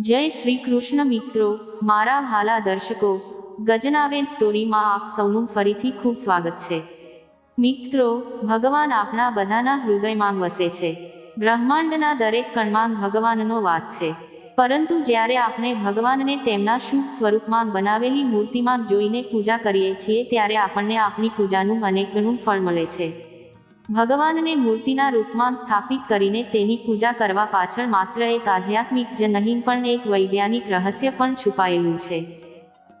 જય શ્રી કૃષ્ણ મિત્રો, મારા હાલા દર્શકો, ગજનાવેન સ્ટોરીમાં આપ સૌનું ફરીથી ખૂબ સ્વાગત છે. મિત્રો, ભગવાન આપણા બધાના હૃદયમાં વસે છે. બ્રહ્માંડના દરેક કણમાં ભગવાનનો વાસ છે. પરંતુ જ્યારે આપણે ભગવાનને તેમના શુભ સ્વરૂપમાં બનાવેલી મૂર્તિમાં જોઈને પૂજા કરીએ છીએ, ત્યારે આપણને આપણી પૂજાનું અનેક ગણું ફળ મળે છે. ભગવાનને મૂર્તિના રૂપમાં સ્થાપિત કરીને તેની પૂજા કરવા પાછળ માત્ર એક આધ્યાત્મિક જ નહીં, પણ એક વૈજ્ઞાનિક રહસ્ય પણ છુપાયેલું છે.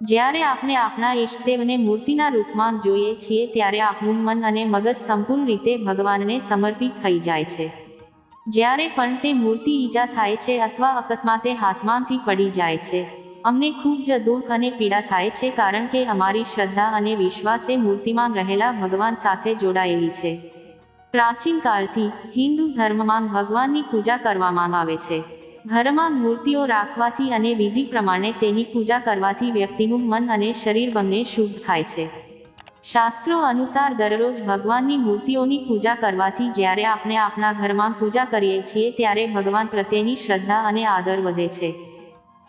જ્યારે આપણે આપણા ઈષ્ટદેવને મૂર્તિના રૂપમાં જોઈએ છીએ, ત્યારે આપણું મન અને મગજ સંપૂર્ણ રીતે ભગવાનને સમર્પિત થઈ જાય છે. જ્યારે પણ તે મૂર્તિ ઈજા થાય છે અથવા અકસ્માતે હાથમાંથી પડી જાય છે, અમને ખૂબ જ દુઃખ અને પીડા થાય છે કારણ કે અમારી શ્રદ્ધા અને વિશ્વાસ એ મૂર્તિમાં રહેલા ભગવાન સાથે જોડાયેલી છે. પ્રાચીન કાળથી હિન્દુ ધર્મમાં ભગવાનની પૂજા કરવામાં આવે છે. ઘરમાં મૂર્તિઓ રાખવાથી અને વિધિ પ્રમાણે તેની પૂજા કરવાથી વ્યક્તિનું મન અને શરીર બંને શુદ્ધ થાય છે. શાસ્ત્રો અનુસાર દરરોજ ભગવાનની મૂર્તિઓની પૂજા કરવાથી જ્યારે આપણે આપણા ઘરમાં પૂજા કરીએ છીએ ત્યારે ભગવાન પ્રત્યેની શ્રદ્ધા અને આદર વધે છે.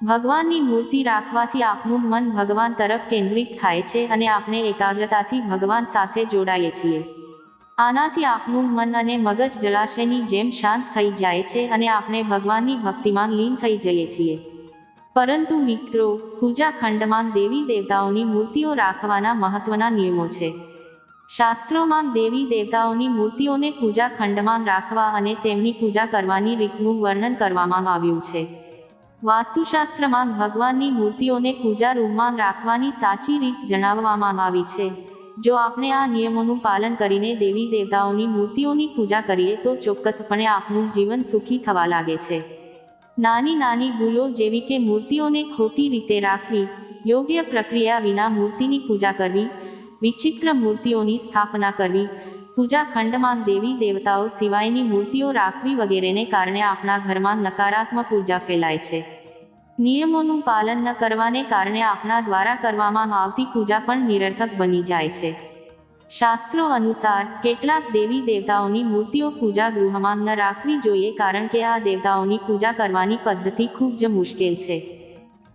ભગવાનની મૂર્તિ રાખવાથી આપણું મન ભગવાન તરફ કેન્દ્રિત થાય છે અને આપણે એકાગ્રતાથી ભગવાન સાથે જોડાઈએ છીએ. આનાથી આપણું મન અને મગજ જળાશયની જેમ શાંત થઈ જાય છે અને આપણે ભગવાનની ભક્તિમાં લીન થઈ જઈએ છીએ. પરંતુ મિત્રો, પૂજા ખંડમાં દેવી દેવતાઓની મૂર્તિઓ રાખવાના મહત્વના નિયમો છે. શાસ્ત્રોમાં દેવી દેવતાઓની મૂર્તિઓને પૂજા ખંડમાં રાખવા અને તેમની પૂજા કરવાની રીતનું વર્ણન કરવામાં આવ્યું છે. વાસ્તુશાસ્ત્રમાં ભગવાનની મૂર્તિઓને પૂજા રૂમમાં રાખવાની સાચી રીત જણાવવામાં આવી છે. જો આપણે આ નિયમોનું પાલન કરીને દેવી દેવતાઓની મૂર્તિઓની પૂજા કરીએ તો ચોક્કસપણે આપનું જીવન સુખી થવા લાગે છે. નાની નાની ભૂલો જેવી કે મૂર્તિઓને ખોટી રીતે રાખવી, યોગ્ય પ્રક્રિયા વિના મૂર્તિની પૂજા કરવી, વિચિત્ર મૂર્તિઓની સ્થાપના કરવી, પૂજા ખંડમાં દેવી દેવતાઓ સિવાયની મૂર્તિઓ રાખવી વગેરેને કારણે આપણા ઘરમાં નકારાત્મક ઊર્જા ફેલાય છે. નિયમોનું પાલન ન કરવાને કારણે આપણા દ્વારા કરવામાં આવતી પૂજા પણ નિરર્થક બની જાય છે. શાસ્ત્રો અનુસાર, કેટલાક દેવી દેવતાઓની મૂર્તિઓ પૂજા ગૃહમાં ન રાખવી જોઈએ કારણ કે આ દેવતાઓની પૂજા કરવાની પદ્ધતિ ખૂબ જ મુશ્કેલ છે.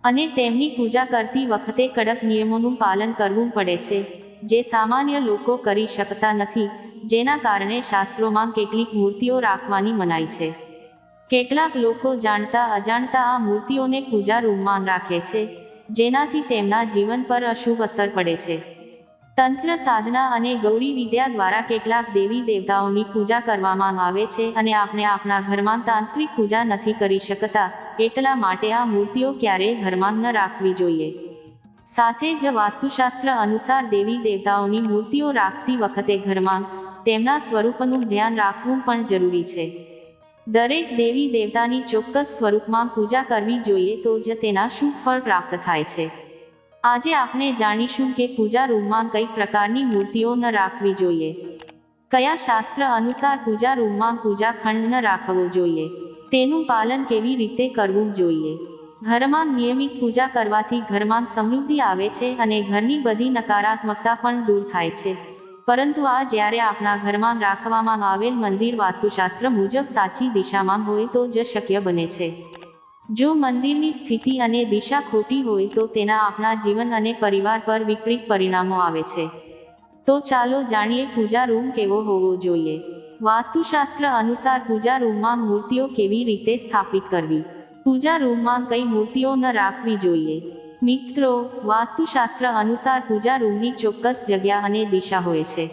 અને તેમની પૂજા કરતી વખતે કડક નિયમોનું પાલન કરવું પડે છે, જે સામાન્ય લોકો કરી શકતા નથી, જેના કારણે શાસ્ત્રોમાં કેટલીક મૂર્તિઓ રાખવાની મનાઈ છે. કેટલાક લોકો જાણતા અજાણતા આ મૂર્તિઓને પૂજા રૂમમાં રાખે છે, જેનાથી તેમના જીવન પર અશુભ અસર પડે છે. તંત્ર સાધના અને ગૌરી વિદ્યા દ્વારા કેટલાક દેવી દેવતાઓની પૂજા કરવામાં આવે છે અને આપણે આપણા ઘરમાં તાંત્રિક પૂજા નથી કરી શકતા, એટલા માટે આ મૂર્તિઓ ક્યારેય ઘરમાં ન રાખવી જોઈએ. સાથે જ વાસ્તુશાસ્ત્ર અનુસાર દેવી દેવતાઓની મૂર્તિઓ રાખતી વખતે ઘરમાં તેમના સ્વરૂપનું ધ્યાન રાખવું પણ જરૂરી છે. દરેક દેવી દેવતાની ચોક્કસ સ્વરૂપમાં પૂજા કરવી જોઈએ તો જ તેના શું ફળ પ્રાપ્ત થાય છે. આજે આપણે જાણીશું કે પૂજા રૂમમાં કઈ પ્રકારની મૂર્તિઓ ન રાખવી જોઈએ. કયા શાસ્ત્ર અનુસાર પૂજા રૂમમાં પૂજા ખંડ ન રાખવો જોઈએ. તેનું પાલન કેવી રીતે કરવું જોઈએ. ઘરમાં નિયમિત પૂજા કરવાથી ઘરમાં સમૃદ્ધિ આવે છે અને ઘરની બધી નકારાત્મકતા પણ દૂર થાય છે. પરંતુ આ જ્યારે આપણા ઘરમાં રાખવામાં આવેલ મંદિર વાસ્તુશાસ્ત્ર મુજબ સાચી દિશામાં હોય તો જ શક્ય બને છે. જો મંદિરની સ્થિતિ અને દિશા ખોટી હોય તો તેના આપણા જીવન અને પરિવાર પર વિપરીત પરિણામો આવે છે. તો ચાલો જાણીએ પૂજા રૂમ કેવો હોવો જોઈએ. વાસ્તુશાસ્ત્ર અનુસાર પૂજા રૂમમાં મૂર્તિઓ કેવી રીતે સ્થાપિત કરવી? પૂજા રૂમમાં કઈ મૂર્તિઓ ન રાખવી જોઈએ. મિત્રો, વાસ્તુશાસ્ત્ર અનુસાર પૂજા રૂમની ચોક્કસ જગ્યા અને દિશા હોય છે.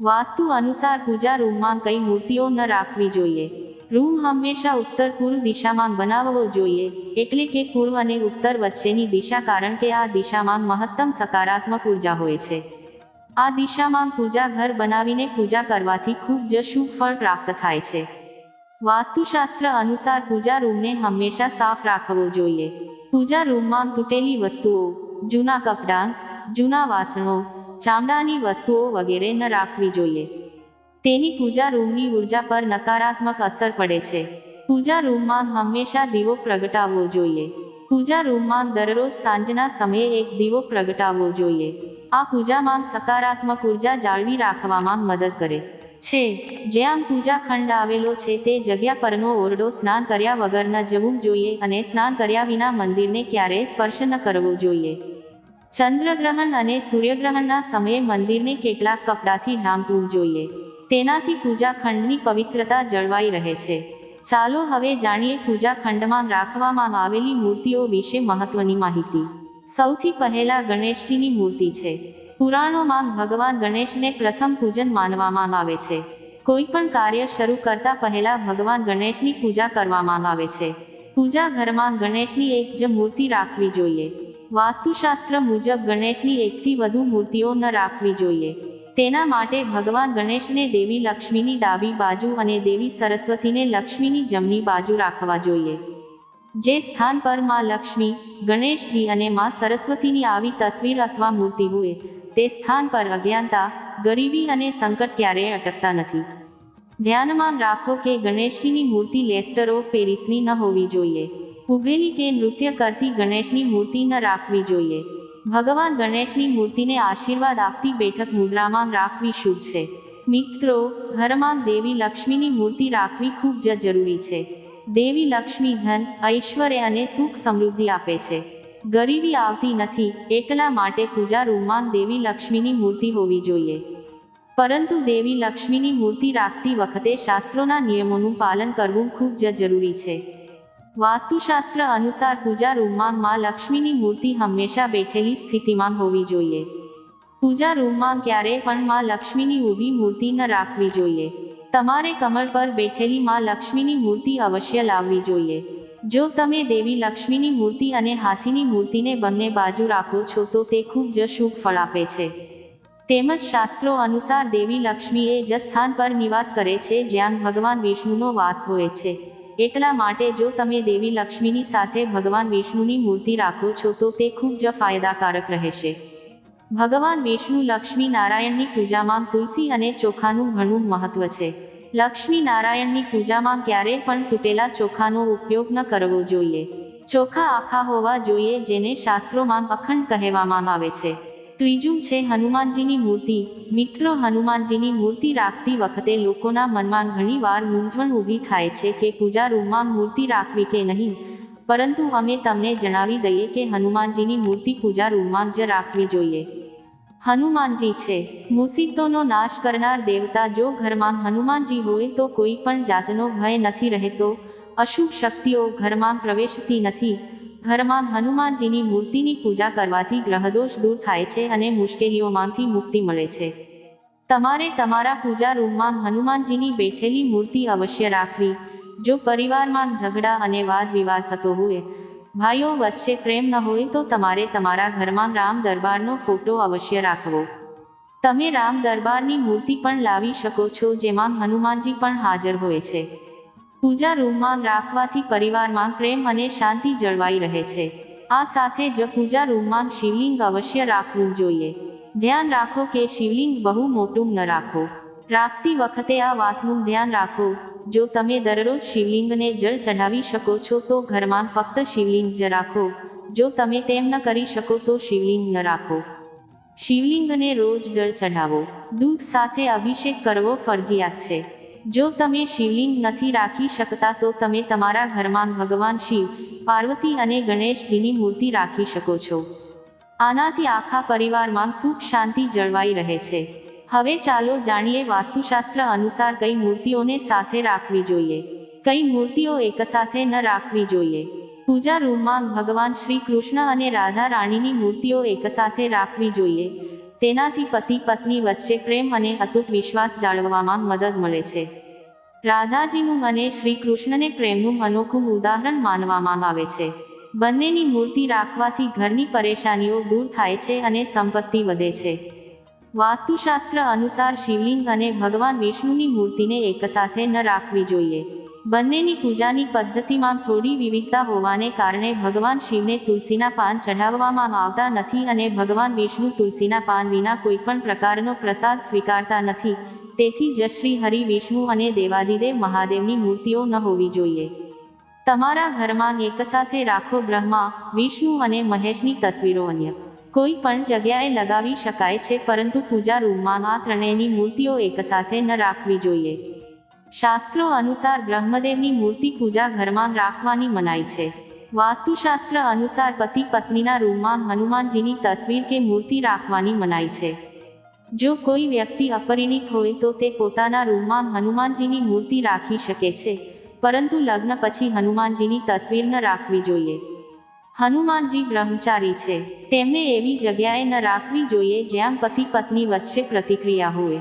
વાસ્તુ અનુસાર પૂજા રૂમમાં કઈ મૂર્તિઓ ન રાખવી જોઈએ. રૂમ હંમેશા ઉત્તર પૂર્વ દિશામાં બનાવવો જોઈએ, એટલે કે પૂર્વ અને ઉત્તર વચ્ચેની દિશા કારણ કે આ દિશામાં મહત્તમ સકારાત્મક ઊર્જા હોય છે. આ દિશામાં પૂજા ઘર બનાવીને પૂજા કરવાથી ખૂબ જ શુભ ફળ પ્રાપ્ત થાય છે. વાસ્તુશાસ્ત્ર અનુસાર પૂજા રૂમને હંમેશા સાફ રાખવો જોઈએ. પૂજા રૂમમાં તૂટેલી વસ્તુઓ, જૂના કપડાં, જૂના વાસણો, ચામડાની વસ્તુઓ વગેરે ન રાખવી જોઈએ. તેની પૂજા રૂમની ઊર્જા પર નકારાત્મક અસર પડે છે. પૂજા રૂમમાં હંમેશા દીવો પ્રગટાવવો જોઈએ. પૂજા રૂમમાં દરરોજ સાંજના સમયે એક દીવો પ્રગટાવવો જોઈએ. આ પૂજામાં સકારાત્મક ઊર્જા જાળવી રાખવામાં મદદ કરે. છે. જ્યાં પૂજા ખંડ આવેલો છે તે જગ્યા પરનો ઓરડો સ્નાન કર્યા વગર ન જવું જોઈએ અને સ્નાન કર્યા વિના મંદિરને ક્યારેય સ્પર્શ ન કરવો જોઈએ. ચંદ્રગ્રહણ અને સૂર્યગ્રહણના સમયે મંદિરને કેટલાક કપડાથી ઢાંકવું જોઈએ. તેનાથી પૂજા ખંડની પવિત્રતા જળવાઈ રહે છે. ચાલો હવે જાણીએ પૂજા ખંડમાં રાખવામાં આવેલી મૂર્તિઓ વિશે મહત્વની માહિતી. સૌથી પહેલા ગણેશજીની મૂર્તિ છે. પુરાણોમાં ભગવાન ગણેશને પ્રથમ પૂજન માનવામાં આવે છે. કોઈ પણ કાર્ય શરૂ કરતા પહેલા ભગવાન ગણેશની પૂજા કરવામાં આવે છે. પૂજા ઘરમાં ગણેશની એક જ મૂર્તિ રાખવી જોઈએ. વાસ્તુશાસ્ત્ર મુજબ ગણેશની એકથી વધુ મૂર્તિઓ ન રાખવી જોઈએ. તેના માટે ભગવાન ગણેશને દેવી લક્ષ્મીની ડાબી બાજુ અને દેવી સરસ્વતીને લક્ષ્મીની જમણી બાજુ રાખવા જોઈએ. જે સ્થાન પરમાં લક્ષ્મી, ગણેશજી અને માં સરસ્વતીની આવી તસવીર અથવા મૂર્તિ હોય તે સ્થાન પર અજ્ઞાનતા, ગરીબી અને સંકટ ક્યારેય અટકતા નથી. ધ્યાનમાં રાખો કે ગણેશજીની મૂર્તિ લેસ્ટર ઓફ પેરિસની ન હોવી જોઈએ. ઉભેલી કે નૃત્ય કરતી ગણેશની મૂર્તિ ન રાખવી જોઈએ. ભગવાન ગણેશની મૂર્તિને આશીર્વાદ આપતી બેઠક મુદ્રામાં રાખવી શુભ છે. મિત્રો ઘરમાં દેવી લક્ષ્મીની મૂર્તિ રાખવી ખૂબ જ જરૂરી છે. દેવી લક્ષ્મી ધન, ઐશ્વર્ય અને સુખ સમૃદ્ધિ આપે છે. ગરીબી આવતી નથી એટલા માટે પૂજા રૂમમાં દેવી લક્ષ્મીની મૂર્તિ હોવી જોઈએ. પરંતુ દેવી લક્ષ્મીની મૂર્તિ રાખતી વખતે શાસ્ત્રોના નિયમોનું પાલન કરવું ખૂબ જ જરૂરી છે. વાસ્તુશાસ્ત્ર અનુસાર પૂજા રૂમમાં માં લક્ષ્મીની મૂર્તિ હંમેશા બેઠેલી સ્થિતિમાં હોવી જોઈએ. પૂજા રૂમમાં ક્યારેય પણ માં લક્ષ્મીની ઊભી મૂર્તિ ન રાખવી જોઈએ. તમારે કમળ પર બેઠેલી માં લક્ષ્મીની મૂર્તિ અવશ્ય લાવવી જોઈએ. જો તમે દેવી લક્ષ્મીની મૂર્તિ અને હાથીની મૂર્તિને બંને બાજુ રાખો છો તો તે ખૂબ જ શુભ ફળ આપે છે. તેમજ શાસ્ત્રો અનુસાર દેવી લક્ષ્મી એ જ સ્થાન પર નિવાસ કરે છે જ્યાં ભગવાન વિષ્ણુનો વાસ હોય છે. એટલા માટે જો તમે દેવી લક્ષ્મીની સાથે ભગવાન વિષ્ણુની મૂર્તિ રાખો છો તો તે ખૂબ જ ફાયદાકારક રહેશે. ભગવાન વિષ્ણુ લક્ષ્મી નારાયણની પૂજામાં તુલસી અને ચોખાનું ઘણું મહત્વ છે. લક્ષ્મી નારાયણની પૂજામાં ક્યારેય પણ તૂટેલા ચોખાનો ઉપયોગ ન કરવો જોઈએ. ચોખા આખા હોવા જોઈએ જેને શાસ્ત્રોમાં અખંડ કહેવામાં આવે છે. ત્રીજું છે હનુમાનજીની મૂર્તિ. મિત્રો હનુમાનજીની મૂર્તિ રાખતી વખતે લોકોના મનમાં ઘણીવાર મૂંઝવણ ઊભી થાય છે કે પૂજા રૂમમાં મૂર્તિ રાખવી કે નહીં. પરંતુ અમે તમને જણાવી દઈએ કે હનુમાનજીની મૂર્તિ પૂજા રૂમમાં જ રાખવી જોઈએ. હનુમાનજી છે. મુસીબતોનો નાશ કરનાર દેવતા જો ઘરમાં હનુમાનજી હોય તો કોઈ પણ જાતનો ભય નથી રહેતો. અશુભ શક્તિઓ ઘરમાં પ્રવેશતી નથી. ઘરમાં હનુમાનજીની મૂર્તિની પૂજા કરવાથી ગ્રહદોષ દૂર થાય છે અને મુશ્કેલીઓમાંથી મુક્તિ મળે છે. તમારે તમારા પૂજા રૂમમાં હનુમાનજીની બેઠેલી મૂર્તિ અવશ્ય રાખવી. જો પરિવારમાં ઝઘડા અને વાદ વિવાદ થતો હોય ભાઈઓ, વચ્ચે પ્રેમ ન હોય તો તમારે તમારા ઘરમાં રામ દરબારનો ફોટો અવશ્ય રાખવો. તમે રામ દરબારની મૂર્તિ પણ લાવી શકો છો જેમાં હનુમાનજી પણ હાજર હોય છે. પૂજા રૂમમાં રાખવાથી પરિવારમાં પ્રેમ અને શાંતિ જળવાઈ રહે છે. આ સાથે જ પૂજા રૂમમાં શિવલિંગ અવશ્ય રાખવું જોઈએ. ધ્યાન રાખો કે શિવલિંગ બહુ મોટું ન રાખો. રાખતી વખતે આ વાતનું ધ્યાન રાખો. જો તમે દરરોજ શિવલિંગને જળ ચઢાવી શકો છો તો ઘરમાં ફક્ત શિવલિંગ જ રાખો. જો તમે તેમ ન કરી શકો તો શિવલિંગ ન રાખો. શિવલિંગને રોજ જળ ચઢાવો. દૂધ સાથે અભિષેક કરવો ફરજિયાત છે. જો તમે શિવલિંગ નથી રાખી શકતા તો તમે તમારા ઘરમાં ભગવાન શિવ, પાર્વતી અને ગણેશજીની મૂર્તિ રાખી શકો છો. આનાથી આખા પરિવારમાં સુખ શાંતિ જળવાઈ રહે છે. હવે ચાલો જાણીએ વાસ્તુશાસ્ત્ર અનુસાર કઈ મૂર્તિઓને સાથે રાખવી જોઈએ. કઈ મૂર્તિઓ એકસાથે ન રાખવી જોઈએ. પૂજા રૂમમાં ભગવાન શ્રી કૃષ્ણ અને રાધા રાણીની મૂર્તિઓ એકસાથે રાખવી જોઈએ. તેનાથી પતિ પત્ની વચ્ચે પ્રેમ અને અતૂટ વિશ્વાસ જાળવવામાં મદદ મળે છે. રાધાજીનું અને શ્રી કૃષ્ણને પ્રેમનું અનોખું ઉદાહરણ માનવામાં આવે છે. બંનેની મૂર્તિ રાખવાથી ઘરની પરેશાનીઓ દૂર થાય છે અને સંપત્તિ વધે છે. વાસ્તુશાસ્ત્ર અનુસાર શિવલિંગ અને ભગવાન વિષ્ણુની મૂર્તિને એકસાથે ન રાખવી જોઈએ. બંનેની પૂજાની પદ્ધતિમાં થોડી વિવિધતા હોવાને કારણે ભગવાન શિવને તુલસીના પાન ચઢાવવામાં આવતા નથી અને ભગવાન વિષ્ણુ તુલસીના પાન વિના કોઈપણ પ્રકારનો પ્રસાદ સ્વીકારતા નથી. તેથી જ શ્રી હરિ વિષ્ણુ અને દેવાદિદેવ મહાદેવની મૂર્તિઓ ન હોવી જોઈએ. તમારા ઘરમાં એકસાથે રાખો બ્રહ્મા, વિષ્ણુ અને મહેશની તસવીરો અન્ય. કોઈ પણ જગ્યાએ લગાવી શકાય છે, પરંતુ પૂજા રૂમમાં આ ત્રણેયની મૂર્તિઓ એકસાથે ન રાખવી જોઈએ. શાસ્ત્રો અનુસાર બ્રહ્મદેવની મૂર્તિ પૂજા ઘરમાં રાખવાની મનાય છે. વાસ્તુશાસ્ત્ર અનુસાર પતિ પત્નીના રૂમમાં હનુમાનજીની તસવીર કે મૂર્તિ રાખવાની મનાય છે. જો કોઈ વ્યક્તિ અપરિણિત હોય તો તે પોતાના રૂમમાં હનુમાનજીની મૂર્તિ રાખી શકે છે, પરંતુ લગ્ન પછી હનુમાનજીની તસવીર ન રાખવી જોઈએ. હનુમાનજી બ્રહ્મચારી છે. તેમને એવી જગ્યાએ ન રાખવી જોઈએ જ્યાં પતિ પત્ની વચ્ચે પ્રતિક્રિયા હોય.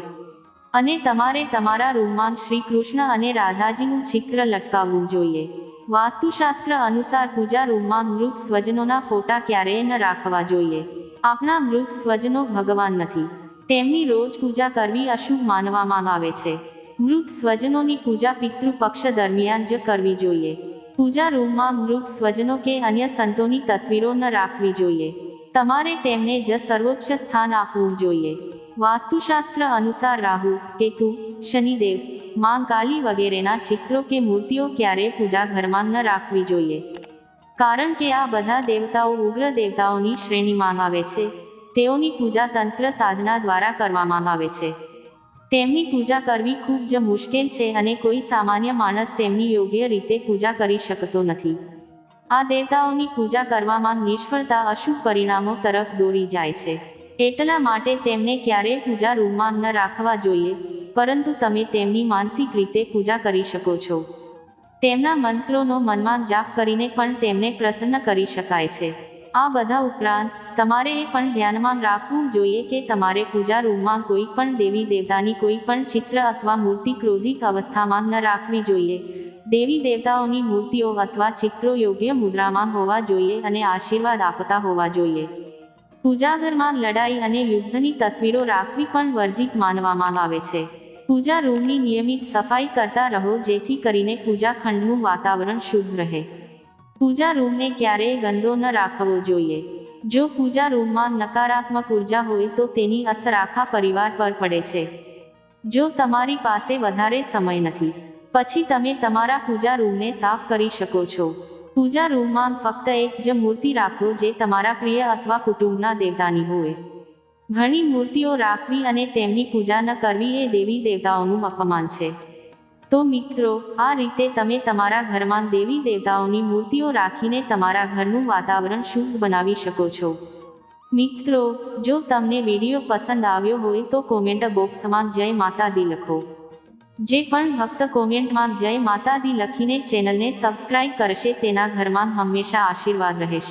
અને તમારે તમારા રૂમમાં શ્રી કૃષ્ણ અને રાધાજીનું ચિત્ર લટકાવવું જોઈએ. વાસ્તુશાસ્ત્ર અનુસાર પૂજા રૂમમાં મૃત સ્વજનોના ફોટા ક્યારેય ન રાખવા જોઈએ. આપણા મૃત સ્વજનો ભગવાન નથી. તેમની રોજ પૂજા કરવી અશુભ માનવામાં આવે છે. મૃત સ્વજનોની પૂજા પિતૃ પક્ષ દરમિયાન જ કરવી જોઈએ. પૂજા રૂમમાં મૃત સ્વજનો કે અન્ય સંતોની તસવીરો ન રાખવી જોઈએ. તમારે તેમને જ સર્વોચ્ચ સ્થાન આપવું જોઈએ. વાસ્તુશાસ્ત્ર અનુસાર રાહુ, કેતુ, શનિદેવ, માં કાલી વગેરેના ચિત્રો કે મૂર્તિઓ ક્યારેય પૂજા ઘરમાં ન રાખવી જોઈએ. કારણ કે આ બધા દેવતાઓ ઉગ્ર દેવતાઓની શ્રેણીમાં આવે છે. તેઓની પૂજા તંત્ર સાધના દ્વારા કરવામાં આવે છે. તેમની પૂજા કરવી ખૂબ જ મુશ્કેલ છે અને કોઈ સામાન્ય માણસ તેમની યોગ્ય રીતે પૂજા કરી શકતો નથી. આ દેવતાઓની પૂજા કરવામાં નિષ્ફળતા અશુભ પરિણામો તરફ દોરી જાય છે. એટલા માટે તેમને ક્યારેય પૂજા રૂમમાં ન રાખવા જોઈએ, પરંતુ તમે તેમની માનસિક રીતે પૂજા કરી શકો છો. તેમના મંત્રોનો મનમાં જાપ કરીને પણ તેમને પ્રસન્ન કરી શકાય છે. આ બધા ઉપરાંત તમારે એ પણ ધ્યાનમાં રાખવું જોઈએ કે તમારે પૂજા રૂમમાં કોઈ પણ દેવી દેવતાની કોઈ પણ ચિત્ર અથવા મૂર્તિ ક્રોધિક અવસ્થામાં ન રાખવી જોઈએ. દેવી દેવતાઓની મૂર્તિઓ અથવા ચિત્રો યોગ્ય મુદ્રામાં હોવા જોઈએ અને આશીર્વાદ આપતા હોવા જોઈએ. પૂજાઘરમાં લડાઈ અને યુદ્ધની તસવીરો રાખવી પણ વર્જિત માનવામાં આવે છે. પૂજા રૂમની નિયમિત સફાઈ કરતા રહો જેથી કરીને પૂજા ખંડનું વાતાવરણ શુદ્ધ રહે. પૂજા રૂમને ક્યારેય ગંદો ન રાખવો જોઈએ. જો પૂજા રૂમમાં નકારાત્મક ઊર્જા હોય તો તેની અસર આખા પરિવાર પર પડે છે. જો તમારી પાસે વધારે સમય નથી, પછી તમે તમારા પૂજા રૂમને સાફ કરી શકો છો. પૂજા રૂમમાં ફક્ત એક જ મૂર્તિ રાખો જે તમારા પ્રિય અથવા કુટુંબના દેવતાની હોય. ઘણી મૂર્તિઓ રાખવી અને તેમની પૂજા ન કરવી એ દેવી દેવતાઓનું અપમાન છે. તો મિત્રો, આ રીતે તમે તમારા ઘરમાં દેવી દેવતાઓની મૂર્તિઓ રાખીને તમારા ઘરનું વાતાવરણ શુદ્ધ બનાવી શકો છો. મિત્રો, જો તમને વીડિયો પસંદ આવ્યો હોય તો કોમેન્ટ બોક્સમાં જય માતાદી લખો. જે પણ ભક્ત કોમેન્ટમાં જય માતાદી લખીને ચેનલને સબસ્ક્રાઇબ કરશે તેના ઘરમાં હંમેશા આશીર્વાદ રહેશે.